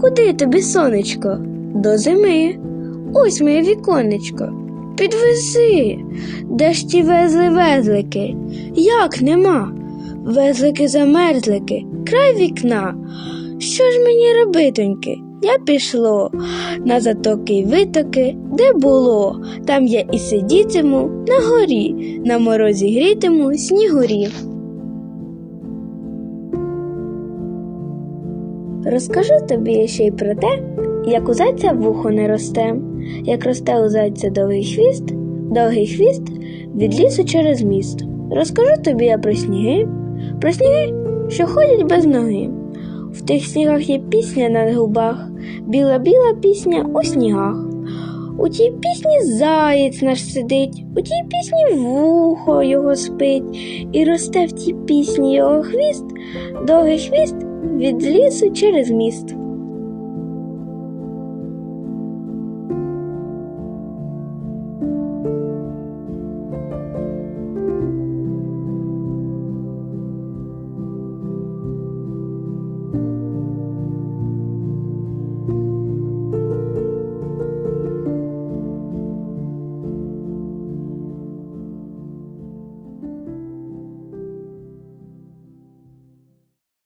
Куди тобі, сонечко? До зими. Ось моє віконечко. Підвези. Де ж ті везли везлики? Як нема? Везлики замерзлики, край вікна. Що ж мені робитоньки? Я пішло на затоки й витоки, де було, там я і сидітиму на горі, на морозі грітиму снігурі. Розкажу тобі ще й про те, як у зайця вухо не росте, як росте у зайця довгий хвіст, довгий хвіст від лісу через міст. Розкажу тобі я про сніги, про сніги, що ходять без ноги. В тих снігах є пісня на губах, біла-біла пісня у снігах. У тій пісні заєць наш сидить, у тій пісні вухо його спить, і росте в тій пісні його хвіст, довгий хвіст від лісу через міст.